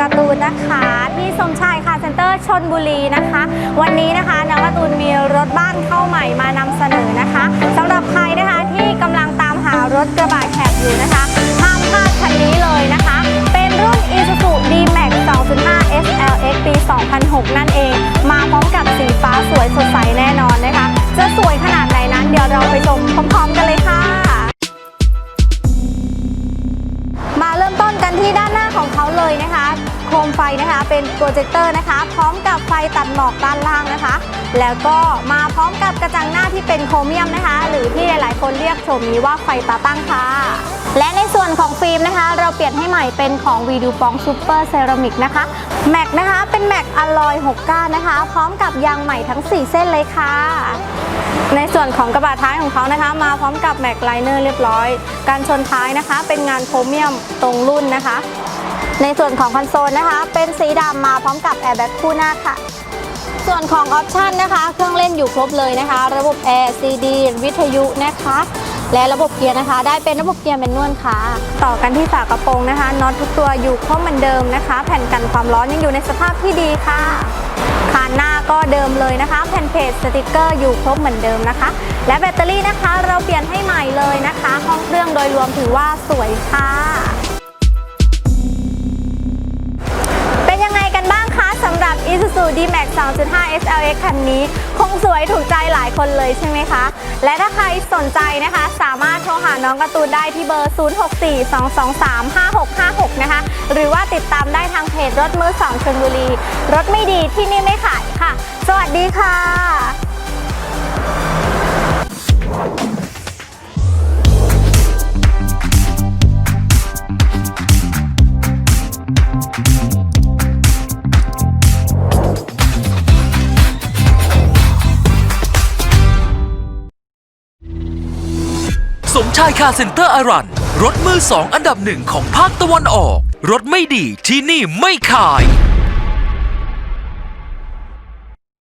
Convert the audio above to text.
การ์ตูนนะคะที่สมชายคาร์เซ็นเตอร์ชนบุรีนะคะ วันนี้นะคะน้องการ์ตูนมีรถบ้านเข้าใหม่มานำเสนอนะคะสำหรับใครนะคะที่กำลังตามหารถกระบะแคบอยู่นะคะห้ามพลาดคันนี้เลยนะคะ เป็นรุ่น Isuzu D-Max 2.5 SLX ปี 2006 นั่นเอง มาพร้อมกับสีฟ้าสวยสดใสแน่นอนนะคะ จะสวยขนาดไหน กันที่ด้านหน้าของเขาเลยนะคะ โคมไฟนะคะ เป็นโปรเจคเตอร์นะคะ พร้อมกับไฟตัดหมอกด้านล่างนะคะ แล้วก็มาพร้อมกับกระจังหน้าที่เป็นโครเมียมนะคะ หรือที่หลาย ๆ คนเรียกโฉมนี้ว่าไฟตาตั้งค่ะ และในส่วนของฟิล์มนะคะ เราเปลี่ยนให้ใหม่เป็นของวีดูฟองซูเปอร์เซรามิกนะคะแม็กนะคะเป็นแม็กอลลอย6ก้านนะคะ พร้อมกับยางใหม่ทั้ง 4 เส้นเลยค่ะในส่วนของกระบะท้ายของเขานะคะ มาพร้อมกับแม็กไลเนอร์เรียบร้อย การชนท้ายนะคะ เป็นงานโครเมียมตรงรุ่นนะคะ ในส่วนของคอนโซลนะคะ เป็นสีดำมาพร้อมกับแอร์แบ็กคู่หน้าค่ะ ส่วนของออปชันนะคะ เครื่องเล่นอยู่ครบเลยนะคะ ระบบแอร์ CD วิทยุนะคะ และระบบเกียร์นะคะ ได้เป็นระบบเกียร์แมนนวลค่ะ ต่อกันที่ฝากระโปรงนะคะน็อตทุกตัวอยู่ครบเหมือนเดิมนะคะ แผ่นกันความร้อนยังอยู่ในสภาพที่ดีค่ะคานหน้าก็เดิมเลยนะคะ แผ่นเพจสติกเกอร์อยู่ครบเหมือนเดิมนะคะ และแบตเตอรี่นะคะ เราเปลี่ยนให้ใหม่เลยนะคะ ห้องเครื่องโดยรวมถือว่าสวยค่ะ Isuzu D-Max 2.5 SLX คันนี้ คงสวยถูกใจหลายคนเลยใช่ไหมคะ และถ้าใครสนใจนะคะ สามารถโทรหาน้องการ์ตูนได้ที่เบอร์ 0642235656 นะคะ หรือว่าติดตามได้ทางเพจรถมือสองชลบุรี รถไม่ดีที่นี่ไม่ขายค่ะ สวัสดีค่ะ ชายคาเซ็นเตอร์อารัน รถมือสองอันดับหนึ่งของภาคตะวันออก รถไม่ดีที่นี่ไม่ขาย